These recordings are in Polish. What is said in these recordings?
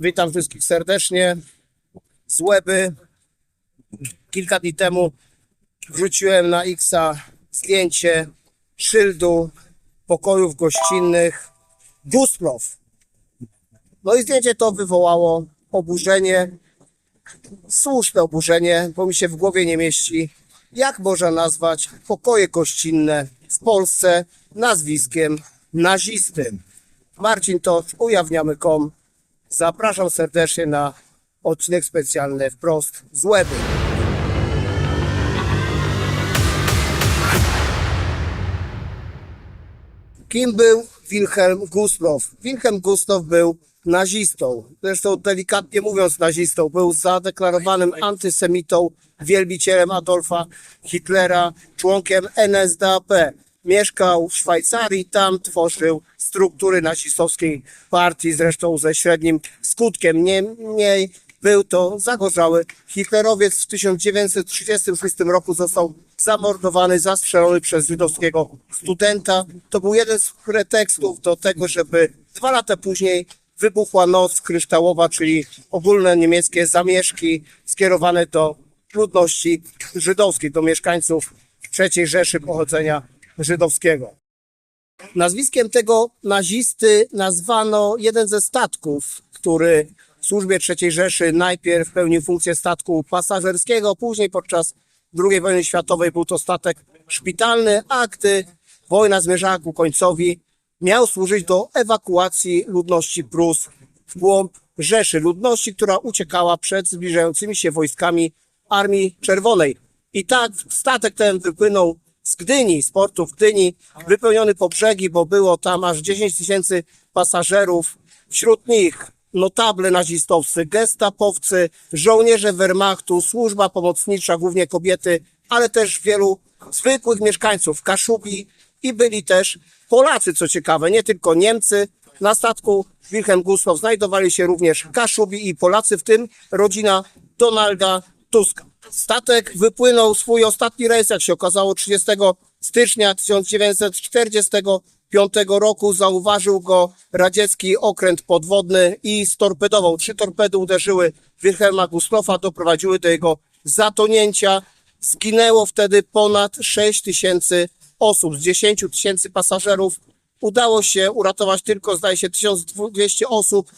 Witam wszystkich serdecznie z Łeby. Kilka dni temu wrzuciłem na Xa zdjęcie szyldu pokojów gościnnych Gusprow. No i zdjęcie to wywołało oburzenie, słuszne oburzenie, bo mi się w głowie nie mieści, jak można nazwać pokoje gościnne w Polsce nazwiskiem nazisty. Marcin Tosz, ujawniamy.com. Zapraszam serdecznie na odcinek specjalny wprost z Łeby. Kim był Wilhelm Gustloff? Wilhelm Gustloff był nazistą. Zresztą delikatnie mówiąc nazistą. Był zadeklarowanym antysemitą, wielbicielem Adolfa Hitlera, członkiem NSDAP. Mieszkał w Szwajcarii, tam tworzył struktury nazistowskiej partii, zresztą ze średnim skutkiem. Niemniej był to zagorzały hitlerowiec. W 1936 roku został zamordowany, zastrzelony przez żydowskiego studenta. To był jeden z pretekstów do tego, żeby dwa lata później wybuchła noc kryształowa, czyli ogólne niemieckie zamieszki skierowane do ludności żydowskiej, do mieszkańców III Rzeszy pochodzenia żydowskiego. Nazwiskiem tego nazisty nazwano jeden ze statków, który w służbie III Rzeszy najpierw pełnił funkcję statku pasażerskiego, później podczas II wojny światowej był to statek szpitalny, a gdy wojna zmierzała ku końcowi, miał służyć do ewakuacji ludności Prus w głąb Rzeszy, ludności, która uciekała przed zbliżającymi się wojskami Armii Czerwonej. I tak statek ten wypłynął z Gdyni, z portu w Gdyni, wypełniony po brzegi, bo było tam aż 10 tysięcy pasażerów. Wśród nich notable nazistowcy, gestapowcy, żołnierze Wehrmachtu, służba pomocnicza, głównie kobiety, ale też wielu zwykłych mieszkańców Kaszubi i byli też Polacy, co ciekawe, nie tylko Niemcy. Na statku Wilhelm Gustloff znajdowali się również Kaszubi i Polacy, w tym rodzina Donalda Tuska. Statek wypłynął swój ostatni rejs, jak się okazało, 30 stycznia 1945 roku. Zauważył go radziecki okręt podwodny i storpedował. Trzy torpedy uderzyły Wilhelma Gustlofa, doprowadziły do jego zatonięcia. Zginęło wtedy ponad 6 tysięcy osób z 10 tysięcy pasażerów. Udało się uratować tylko, zdaje się, 1200 osób.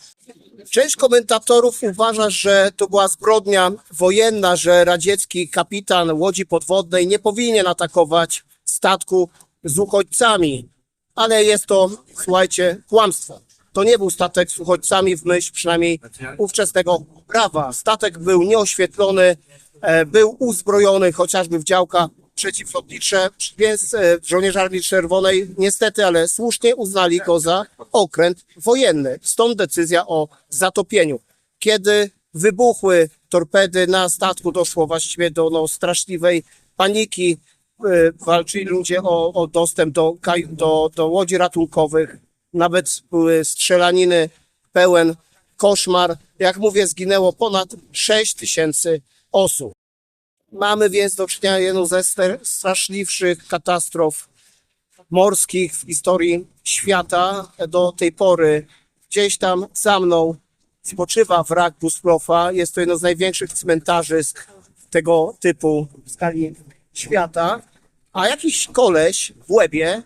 Część komentatorów uważa, że to była zbrodnia wojenna, że radziecki kapitan łodzi podwodnej nie powinien atakować statku z uchodźcami. Ale jest to, słuchajcie, kłamstwo. To nie był statek z uchodźcami w myśl przynajmniej ówczesnego prawa. Statek był nieoświetlony, e, był uzbrojony chociażby w działka przeciwlotnicze, więc e, żołnierze Armii Czerwonej niestety, ale słusznie uznali go za okręt wojenny. Stąd decyzja o zatopieniu. Kiedy wybuchły torpedy na statku, doszło właściwie do no, straszliwej paniki. E, Walczyli ludzie o, o dostęp do, do, do łodzi ratunkowych. Nawet były strzelaniny, pełen koszmar. Jak mówię, zginęło ponad 6 tysięcy osób. Mamy więc do czynienia jedną ze straszliwszych katastrof morskich w historii świata. Do tej pory gdzieś tam za mną spoczywa wrak Busprofa. Jest to jedno z największych cmentarzy tego typu w skali świata. A jakiś koleś w łebie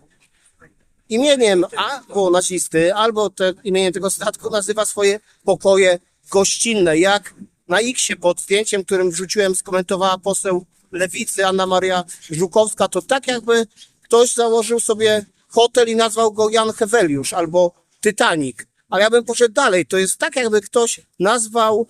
imieniem albo nazisty, albo te, imieniem tego statku nazywa swoje pokoje gościnne. Jak na X pod zdjęciem, którym wrzuciłem, skomentowała poseł Lewicy Anna Maria Żukowska, to tak jakby ktoś założył sobie hotel i nazwał go Jan Heweliusz albo Titanic. Ale ja bym poszedł dalej. To jest tak, jakby ktoś nazwał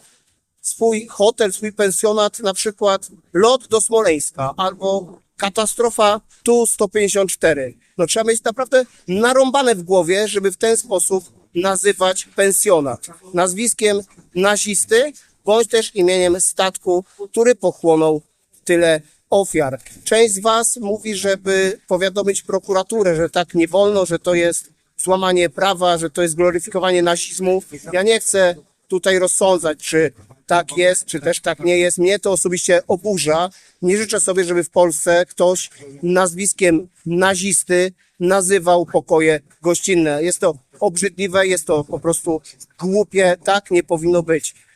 swój hotel, swój pensjonat, na przykład lot do Smoleńska albo katastrofa Tu-154. No trzeba mieć naprawdę narąbane w głowie, żeby w ten sposób nazywać pensjonat. Nazwiskiem nazisty, bądź też imieniem statku, który pochłonął tyle ofiar. Część z Was mówi, żeby powiadomić prokuraturę, że tak nie wolno, że to jest złamanie prawa, że to jest gloryfikowanie nazizmu. Ja nie chcę tutaj rozsądzać, czy tak jest, czy też tak nie jest. Mnie to osobiście oburza. Nie życzę sobie, żeby w Polsce ktoś nazwiskiem nazisty nazywał pokoje gościnne. Jest to obrzydliwe, jest to po prostu głupie, tak nie powinno być.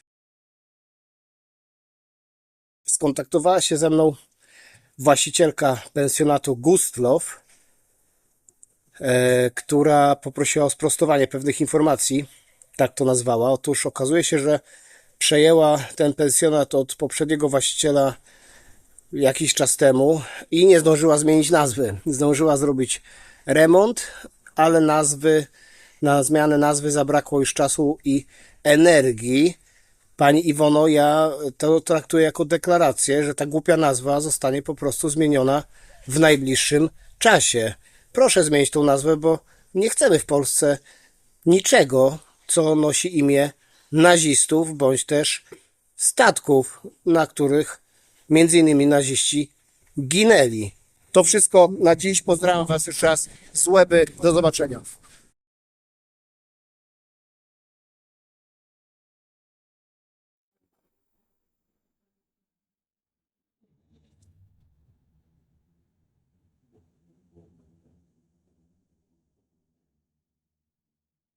Skontaktowała się ze mną właścicielka pensjonatu Gustlow, e, która poprosiła o sprostowanie pewnych informacji, tak to nazwała. Otóż okazuje się, że przejęła ten pensjonat od poprzedniego właściciela jakiś czas temu i nie zdążyła zmienić nazwy. Zdążyła zrobić remont, ale nazwy, na zmianę nazwy zabrakło już czasu i energii. Pani Iwono, ja to traktuję jako deklarację, że ta głupia nazwa zostanie po prostu zmieniona w najbliższym czasie. Proszę zmienić tą nazwę, bo nie chcemy w Polsce niczego, co nosi imię nazistów, bądź też statków, na których między innymi naziści ginęli. To wszystko na dziś. Pozdrawiam Was jeszcze raz z Łeby. Do zobaczenia.